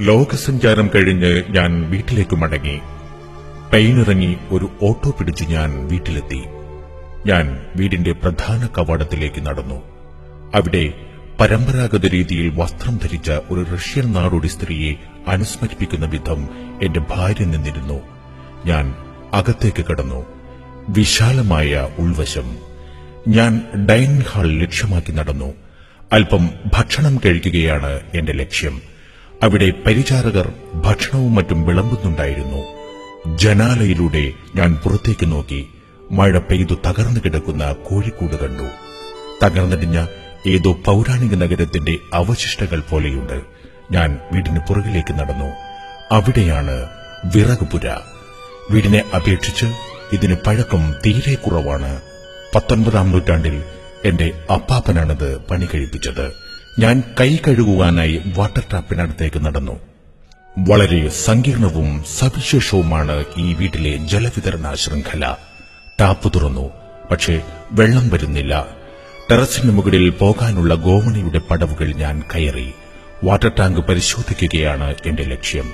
ലോകസഞ്ചാരം കഴിഞ്ഞ് ഞാൻ വീട്ടിലേക്ക് മടങ്ങി. പെയിനിറങ്ങി ഒരു ഓട്ടോ പിടിച്ച് ഞാൻ വീട്ടിലെത്തി. ഞാൻ വീടിന്റെ പ്രധാന കവാടത്തിലേക്ക് നടന്നു. അവിടെ പരമ്പരാഗത രീതിയിൽ വസ്ത്രം ധരിച്ച ഒരു റഷ്യൻ നാടോടി സ്ത്രീയെ അനുസ്മരിപ്പിക്കുന്ന വിധം എന്റെ ഭാര്യ നിന്നിരുന്നു. ഞാൻ അകത്തേക്ക് കടന്നു. വിശാലമായ ഉൾവശം. ഞാൻ ഡൈനിങ് ഹാൾ ലക്ഷ്യമാക്കി നടന്നു. അല്പം ഭക്ഷണം കഴിക്കുകയാണ് എന്റെ ലക്ഷ്യം. അവിടെ പരിചാരകർ ഭക്ഷണവും മറ്റും വിളമ്പുന്നുണ്ടായിരുന്നു. ജനാലയിലൂടെ ഞാൻ പുറത്തേക്ക് നോക്കി മഴ പെയ്തു തകർന്നു കിടക്കുന്ന കോഴിക്കൂട് കണ്ടു. തകർന്നടിഞ്ഞ ഏതോ പൗരാണിക നഗരത്തിന്റെ അവശിഷ്ടങ്ങൾ പോലെയുണ്ട്. ഞാൻ വീടിന് പുറകിലേക്ക് നടന്നു. അവിടെയാണ് വിറകുപുര. വീടിനെ അപേക്ഷിച്ച് ഇതിന് പഴക്കം തീരെ കുറവാണ്. പത്തൊൻപതാം നൂറ്റാണ്ടിൽ എന്റെ അപ്പാപ്പനാണിത് പണി കഴിപ്പിച്ചത്. ഞാൻ കൈ കഴുകുവാനായി വാട്ടർ ടാപ്പിനടുത്തേക്ക് നടന്നു. വളരെ സങ്കീർണവും സവിശേഷവുമാണ് ഈ വീട്ടിലെ ജലവിതരണ ശൃംഖല ടാപ്പ് തുറന്നു. പക്ഷേ വെള്ളം വരുന്നില്ല. ടെറസിന് മുകളിൽ പോകാനുള്ള ഗോവണിയുടെ പടവുകൾ ഞാൻ കയറി. വാട്ടർ ടാങ്ക് പരിശോധിക്കുകയാണ് എന്റെ ലക്ഷ്യം.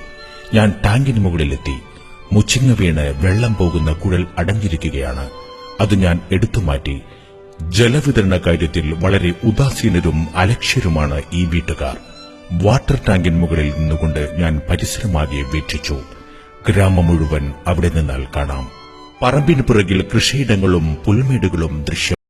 ഞാൻ ടാങ്കിന് മുകളിലെത്തി. മുച്ചിങ്ങ വീണ് വെള്ളം പോകുന്ന കുഴൽ അടഞ്ഞിരിക്കുകയാണ്. അത് ഞാൻ എടുത്തുമാറ്റി ജലവിതരണ കാര്യത്തിൽ വളരെ ഉദാസീനരും അലക്ഷ്യരുമാണ് ഈ വീട്ടുകാർ. വാട്ടർ ടാങ്കിന് മുകളിൽ നിന്നുകൊണ്ട് ഞാൻ പരിസരമാകെ വീക്ഷിച്ചു. ഗ്രാമം മുഴുവൻ അവിടെ നിന്നാൽ കാണാം. പറമ്പിന് പുറകിൽ കൃഷിയിടങ്ങളും പുൽമേടുകളും ദൃശ്യം